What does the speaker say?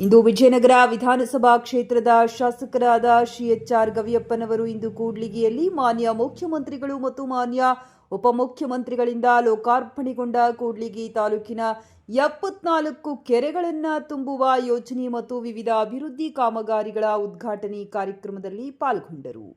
ಇಂದು ವಿಜಯನಗರ ವಿಧಾನಸಭಾ ಕ್ಷೇತ್ರದ ಶಾಸಕರಾದ ಶ್ರೀ ಎಚ್ ಆರ್ ಗವಿಯಪ್ಪನವರು ಇಂದು ಕೂಡ್ಲಿಗಿಯಲ್ಲಿ ಮಾನ್ಯ ಮುಖ್ಯಮಂತ್ರಿಗಳು ಮತ್ತು ಮಾನ್ಯ ಉಪಮುಖ್ಯಮಂತ್ರಿಗಳಿಂದ ಲೋಕಾರ್ಪಣೆಗೊಂಡ ಕೂಡ್ಲಿಗಿ ತಾಲೂಕಿನ ಎಪ್ಪತ್ನಾಲ್ಕು ಕೆರೆಗಳನ್ನು ತುಂಬುವ ಯೋಜನೆ ಮತ್ತು ವಿವಿಧ ಅಭಿವೃದ್ಧಿ ಕಾಮಗಾರಿಗಳ ಉದ್ಘಾಟನೆ ಕಾರ್ಯಕ್ರಮದಲ್ಲಿ ಪಾಲ್ಗೊಂಡರು.